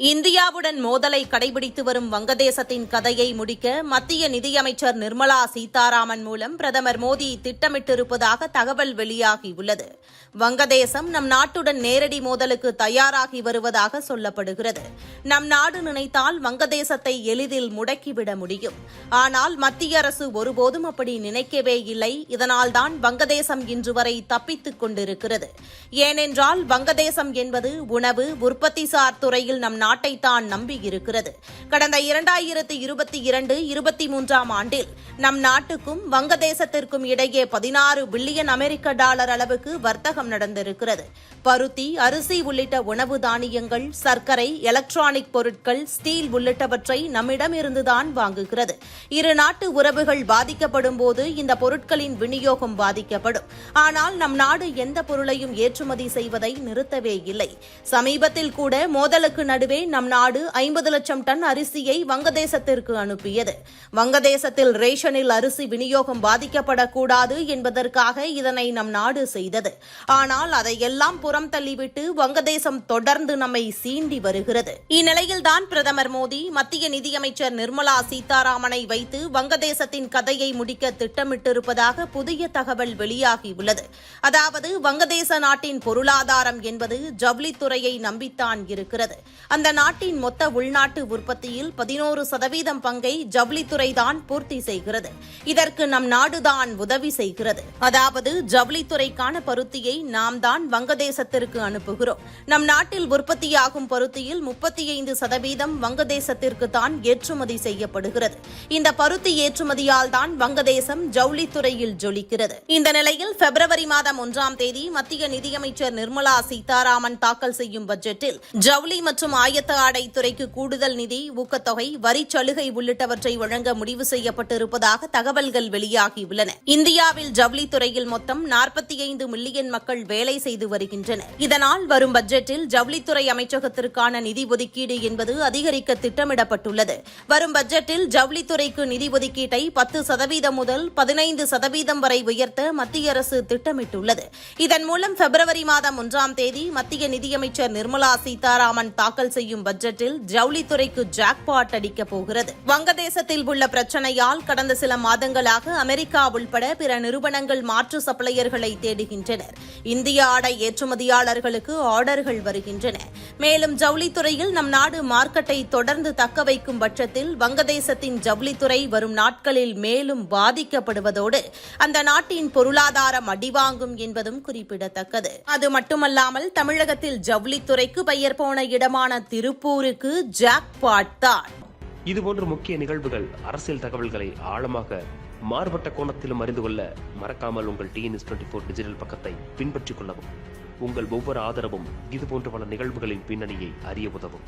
இந்தியாவுடன் மோதலை கடைபிடித்து வரும் வங்கதேசத்தின் கதையை முடிக்க மத்திய நிதியமைச்சர் நிர்மலா சீதாராமன் மூலம் பிரதமர் மோடி திட்டமிட்டிருப்பதாக தகவல் வெளியாகியுள்ளது வங்கதேசம் நம் நாட்டுடன் நேரடி மோதலுக்கு தயாராகி வருவதாக சொல்லப்படுகிறது. நம் நாடு நினைத்தால் வங்கதேசத்தை எளிதில் முடக்கிவிட முடியும். ஆனால் மத்திய அரசு ஒருபோதும் அப்படி நினைக்கவே இல்லை. இதனால்தான் வங்கதேசம் இன்று வரை தப்பித்துக் கொண்டிருக்கிறது. ஏனென்றால் வங்கதேசம் என்பது உணவு உற்பத்திசார் துறையில் நம் நாட்டை தான் நம்பியிருக்கிறது. கடந்த இரண்டாயிரத்து இருபத்தி இரண்டு இருபத்தி மூன்றாம் ஆண்டில் நம் நாட்டுக்கும் வங்கதேசத்திற்கும் இடையே பதினாறு பில்லியன் அமெரிக்க டாலர் அளவுக்கு வர்த்தகம் நடந்திருக்கிறது. பருத்தி அரிசி உள்ளிட்ட உணவு தானியங்கள் சர்க்கரை எலக்ட்ரானிக் பொருட்கள் ஸ்டீல் உள்ளிட்டவற்றை நம்மிடமிருந்துதான் வாங்குகிறது. இரு நாட்டு உறவுகள் பாதிக்கப்படும் போது இந்த பொருட்களின் விநியோகம் பாதிக்கப்படும். ஆனால் நம் நாடு எந்த பொருளையும் ஏற்றுமதி செய்வதை நிறுத்தவே இல்லை. சமீபத்தில் கூட மோதலுக்கு நடுவே நம் நாடு ஐம்பது லட்சம் டன் அரிசியை வங்கதேசத்திற்கு அனுப்பியது. வங்கதேசத்தில் ரேஷனில் அரிசி விநியோகம் பாதிக்கப்படக்கூடாது என்பதற்காக இதனை நம் நாடு செய்தது. ஆனால் அதையெல்லாம் புறம் தள்ளிவிட்டு வங்கதேசம் தொடர்ந்து நம்மை சீண்டி வருகிறது. இந்நிலையில்தான் பிரதமர் மோடி மத்திய நிதியமைச்சர் நிர்மலா சீதாராமனை வைத்து வங்கதேசத்தின் கதையை முடிக்க திட்டமிட்டிருப்பதாக புதிய தகவல் வெளியாகியுள்ளது. அதாவது வங்கதேச நாட்டின் பொருளாதாரம் என்பது ஜவுளித்துறையை நம்பித்தான் இருக்கிறது. அந்த நாட்டின் மொத்த உள்நாட்டு உற்பத்தியில் பதினோரு சதவீதம் பங்கை ஜவுளித்துறைதான் பூர்த்தி செய்கிறது. இதற்கு நம் நாடுதான் உதவி செய்கிறது. அதாவது ஜவுளித்துறைக்கான பருத்தியை நாம் தான் வங்கதேசத்திற்கு அனுப்புகிறோம். நம் நாட்டில் உற்பத்தியாகும் பருத்தியில் முப்பத்தி ஐந்து சதவீதம் வங்கதேசத்திற்கு தான் ஏற்றுமதி செய்யப்படுகிறது. இந்த பருத்தி ஏற்றுமதியால் தான் வங்கதேசம் ஜவுளித்துறையில் ஜொலிக்கிறது. இந்த நிலையில் பிப்ரவரி மாதம் ஒன்றாம் தேதி மத்திய நிதியமைச்சர் நிர்மலா சீதாராமன் தாக்கல் செய்யும் பட்ஜெட்டில் ஜவுளி மற்றும் ஆயத்த ஆடை துறைக்கு கூடுதல் நிதி ஊக்கத்தொகை வரி சலுகை உள்ளிட்டவற்றை வழங்க முடிவு செய்யப்பட்டிருப்பதாக தகவல்கள் வெளியாகியுள்ளன. இந்தியாவில் ஜவுளித்துறையில் மொத்தம் நாற்பத்தி ஐந்து மில்லியன் மக்கள் வேலை செய்து வருகின்றனர். இதனால் வரும் பட்ஜெட்டில் ஜவுளித்துறை அமைச்சகத்திற்கான நிதி ஒதுக்கீடு என்பது அதிகரிக்க திட்டமிடப்பட்டுள்ளது. வரும் பட்ஜெட்டில் ஜவுளித்துறைக்கு நிதி ஒதுக்கீட்டை பத்து சதவீதம் முதல் பதினைந்து சதவீதம் வரை உயர்த்த மத்திய அரசு திட்டமிட்டுள்ளது. இதன் மூலம் பிப்ரவரி மாதம் ஒன்றாம் தேதி மத்திய நிதியமைச்சர் நிர்மலா சீதாராமன் தாக்கல் செய்ய செய்யும் பட்ஜெட்டில் ஜவுளித்துறைக்கு ஜாக்பாட் அடிக்கப் போகிறது. வங்கதேசத்தில் உள்ள பிரச்சனையால் கடந்த சில மாதங்களாக அமெரிக்கா உள்பட பிற நிறுவனங்கள் மாற்று சப்ளையர்களை தேடுகின்றனர். இந்திய ஆடை ஏற்றுமதியாளர்களுக்கு ஆர்டர்கள் வருகின்றன. மேலும் ஜவுளித்துறையில் நம் நாடு மார்க்கெட்டை தொடர்ந்து தக்க வைக்கும் பட்சத்தில் வங்கதேசத்தின் ஜவுளித்துறை வரும் நாட்களில் மேலும் பாதிக்கப்படுவதோடு அந்த நாட்டின் பொருளாதாரம் அடிவாங்கும் என்பதும் குறிப்பிடத்தக்கது. அது மட்டுமல்லாமல் தமிழகத்தில் ஜவுளித்துறைக்கு பெயர் போன இடமான திருப்பூருக்கு ஜாக்பாட் தான். இதுபோன்ற முக்கிய நிகழ்வுகள் அரசியல் தகவல்களை ஆழமாக மாறுபட்ட கோணத்திலும் அறிந்து கொள்ள மறக்காமல் உங்கள் டிஎன்எஸ் டுவெண்ட்டி ஃபோர் டிஜிட்டல் பக்கத்தை பின்பற்றிக் கொள்ளவும். உங்கள் ஒவ்வொரு ஆதரவும் இதுபோன்ற பல நிகழ்வுகளின் பின்னணியை அறிய உதவும்.